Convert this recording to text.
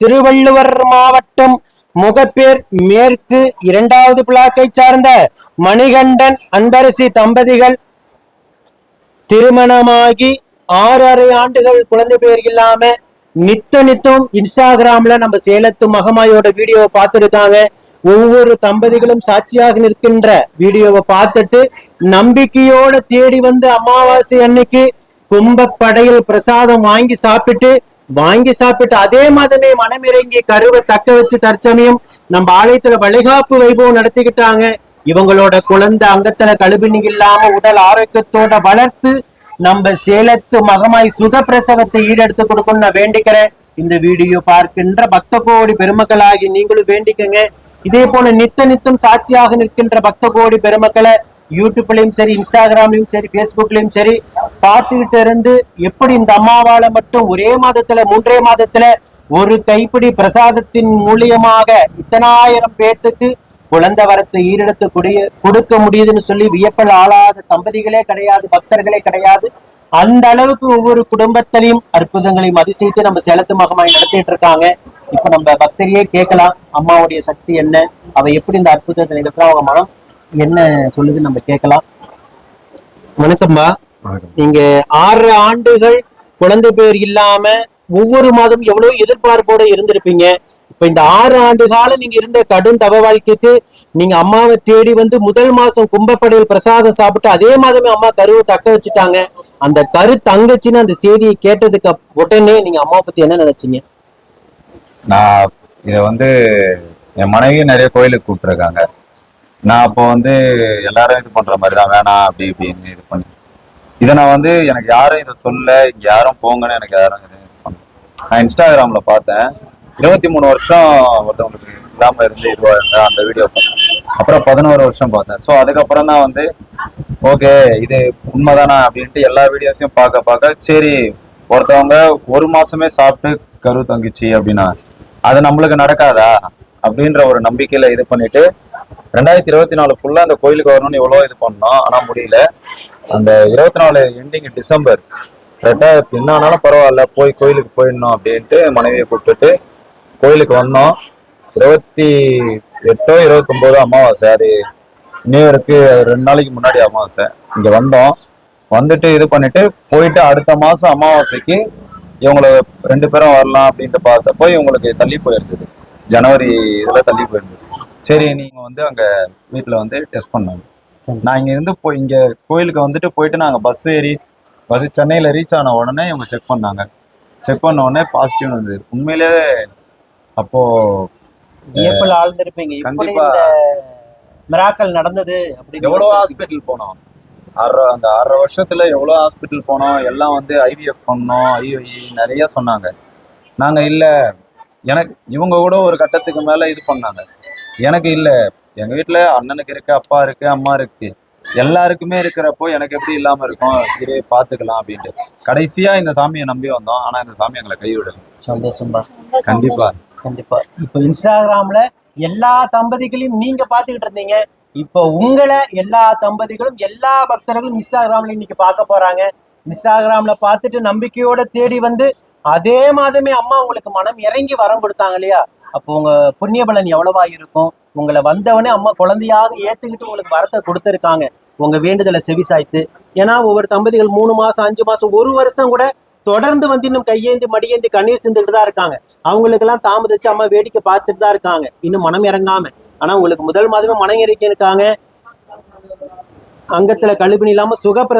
திருவள்ளுவர் மாவட்டம் முகப்பேர் மேற்கு இரண்டாவது பிளாக்கை சார்ந்த மணிகண்டன் அன்பரசி தம்பதிகள் திருமணமாகி ஆறு அரை ஆண்டுகள் குழந்தை பேர் இல்லாம நித்த நித்தம் இன்ஸ்டாகிராம்ல நம்ம சேலத்து மகமாயோட வீடியோவை பார்த்துருக்காங்க. ஒவ்வொரு தம்பதிகளும் சாட்சியாக நிற்கின்ற வீடியோவை பார்த்துட்டு நம்பிக்கையோட தேடி வந்து அமாவாசை அன்னைக்கு கும்பப்படையில் பிரசாதம் வாங்கி சாப்பிட்டு வாங்கி சாப்பிட்டு அதே மாதமே மனமிறங்கி கருவை தக்க வச்சு தற்சமயம் நம்ம ஆலயத்துல வளைகாப்பு வைபவம் நடத்திக்கிட்டாங்க. இவங்களோட குழந்தை அங்கத்துல கழுபினி இல்லாம உடல் ஆரோக்கியத்தோட வளர்த்து நம்ம சேலத்து மகமாய் சுகப்பிரசவத்தை ஈடெடுத்து கொடுக்கணும்னு நான் வேண்டிக்கிறேன். இந்த வீடியோ பார்க்கின்ற பக்த கோடி பெருமக்களாகி நீங்களும் வேண்டிக்கங்க. இதே போல நித்த நித்தம் சாட்சியாக நிற்கின்ற பக்த கோடி பெருமக்களை யூடியூப்லயும் சரி இன்ஸ்டாகிராம்லயும் சரி ஃபேஸ்புக்லயும் சரி பார்த்துக்கிட்டு இருந்து எப்படி இந்த அம்மாவால மட்டும் ஒரே மாதத்துல மூன்றே மாதத்துல ஒரு கைப்பிடி பிரசாதத்தின் மூலியமாக இத்தனாயிரம் பேர்த்துக்கு குழந்தை வரத்தை ஈரிடத்து குடிய கொடுக்க முடியுதுன்னு சொல்லி வியப்பல் ஆளாத தம்பதிகளே கிடையாது பக்தர்களே கிடையாது. அந்த அளவுக்கு ஒவ்வொரு குடும்பத்திலையும் அற்புதங்களையும் அதிசயித்து நம்ம சேலத்து மகமாய் நடத்திட்டு இருக்காங்க. இப்ப நம்ம பக்தரையே கேட்கலாம் அம்மாவுடைய சக்தி என்ன அவ எப்படி இந்த அற்புதத்தை நிகழ்த்தா அவங்க மனம் என்ன சொல்லுது நம்ம கேட்கலாம். வணக்கம்மா. நீங்க ஆறு ஆண்டுகள் குழந்தை பேர் இல்லாம ஒவ்வொரு மாதம் எவ்வளவு எதிர்பார்ப்போட இருந்திருப்பீங்க. இப்ப இந்த ஆறு ஆண்டு காலம் நீங்க இருந்த கடும் தவ வாழ்க்கைக்கு நீங்க அம்மாவை தேடி வந்து முதல் மாசம் கும்பப்படையில் பிரசாதம் சாப்பிட்டு அதே மாதமே அம்மா கருவை தக்க வச்சுட்டாங்க. அந்த கரு தங்கச்சின்னு அந்த செய்தியை கேட்டதுக்கு உடனே நீங்க அம்மாவை பத்தி என்ன நினைச்சீங்க? நான் இதை வந்து என் மனைவியும் நிறைய கோயிலுக்கு கூப்பிட்டுருக்காங்க. நான் அப்போ வந்து எல்லாரும் இது பண்ற மாதிரி தான் வேணாம் அப்படி இப்படின்னு இது பண்ணி இதை நான் வந்து எனக்கு யாரும் இதை சொல்ல இங்க யாரும் போங்கன்னு எனக்கு யாரும் நான் இன்ஸ்டாகிராம்ல பார்த்தேன். இருபத்தி மூணு வருஷம் ஒருத்தவங்களுக்கு இல்லாம இருந்து இதுவா அந்த வீடியோ பார்த்தேன். அப்புறம் பதினோரு வருஷம் பார்த்தேன். ஸோ அதுக்கப்புறம் தான் வந்து ஓகே இது உண்மைதானா அப்படின்ட்டு எல்லா வீடியோஸையும் பார்க்க பார்க்க சரி ஒருத்தவங்க ஒரு மாசமே சாப்பிட்டு கரு தங்கிச்சு அப்படின்னா அது நம்மளுக்கு நடக்காதா? அப்படின்ற ஒரு நம்பிக்கையில இது பண்ணிட்டு ரெண்டாயிரத்தி இருபத்தி நாலு ஃபுல்லா அந்த கோயிலுக்கு வரணும்னு எவ்வளோ இது பண்ணோம். ஆனா முடியல. அந்த இருபத்தி நாலு எண்டிங் டிசம்பர். ரெண்டாயிரத்தி என்ன ஆனாலும் பரவாயில்ல போய் கோயிலுக்கு போயிடணும் அப்படின்ட்டு மனைவியை கூப்பிட்டுட்டு கோயிலுக்கு வந்தோம். இருபத்தி எட்டோ இருபத்தொம்போதோ அமாவாசை அது நியூ இயருக்கு ரெண்டு நாளைக்கு முன்னாடி அமாவாசை. இங்கே வந்தோம். வந்துட்டு இது பண்ணிட்டு போயிட்டு அடுத்த மாதம் அமாவாசைக்கு இவங்கள ரெண்டு பேரும் வரலாம் அப்படின்ட்டு பார்த்தப்போ இவங்களுக்கு தள்ளி போயிருந்தது. ஜனவரி இதில் தள்ளி போயிருந்தது. சரி நீங்கள் வந்து அங்கே வீட்டில் வந்து டெஸ்ட் பண்ணாங்க நான் இங்க இருந்து போய் இங்க கோயிலுக்கு வந்துட்டு போயிட்டு நாங்க பஸ் ஏறி பஸ் சென்னையில ரீச் ஆன உடனே இவங்க செக் பண்ணாங்க. செக் பண்ண உடனே பாசிட்டிவ் வந்தது உண்மையிலே அப்போ வியப்பில் ஆழ்ந்திருப்பீங்க. கண்டிப்பா. இந்த மிராக்கள் நடந்தது அப்படின்னு எவ்வளோ ஹாஸ்பிட்டல் போனோம்? ஆறரை அந்த ஆறரை வருஷத்துல எவ்வளோ ஹாஸ்பிட்டல் போனோம்? எல்லாம் வந்து ஐவிஎஃப் பண்ணோம் ஐஓஇ நிறைய சொன்னாங்க. நாங்க இல்ல எனக்கு இவங்க கூட ஒரு கட்டத்துக்கு மேல இது பண்ணாங்க. எனக்கு இல்ல. எங்க வீட்ல அண்ணனுக்கு இருக்கு அப்பா இருக்கு அம்மா இருக்கு. எல்லாருக்குமே இருக்கிறப்போ எனக்கு எப்படி இல்லாம இருக்கும்? இரு பாத்துக்கலாம் அப்படின்ட்டு. கடைசியா இந்த சாமியை நம்பி வந்தோம். ஆனா இந்த சாமி எங்களை கைவிடுது சந்தோஷம்பா. கண்டிப்பா. கண்டிப்பா. இப்போ இன்ஸ்டாகிராம்ல எல்லா தம்பதிகளையும் நீங்க பாத்துக்கிட்டு இருந்தீங்க. இப்போ உங்களை எல்லா தம்பதிகளும் எல்லா பக்தர்களும் இன்ஸ்டாகிராம்ல இன்னைக்கு பார்க்க போறாங்க. இன்ஸ்டாகிராம்ல பார்த்துட்டு நம்பிக்கையோட தேடி வந்து அதே மாதமே அம்மா உங்களுக்கு மனம் இறங்கி வரம் கொடுத்தாங்க இல்லையா? அப்போ உங்க புண்ணிய பலன் எவ்வளவா இருக்கும்? உங்களை வந்தவனே அம்மா குழந்தையாக ஏத்துக்கிட்டு உங்களுக்கு வரத்தை கொடுத்துருக்காங்க. உங்க வேண்டுதலை செவிசாய்த்து. ஏன்னா ஒவ்வொரு தம்பதிகள் மூணு மாசம் அஞ்சு மாசம் ஒரு வருஷம் கூட தொடர்ந்து வந்து இன்னும் கையேந்தி மடியேந்தி கண்ணீர் சிந்துக்கிட்டு தான் இருக்காங்க. அவங்களுக்கு எல்லாம் தாமதிச்சு அம்மா வேடிக்கை பார்த்துட்டு தான் இருக்காங்க. இன்னும் மனம் இறங்காம. ஆனா உங்களுக்கு முதல் மாதமே மனம் இறக்கி இருக்காங்க அங்கத்துல கழுபினி இல்லாம சுகப்பிர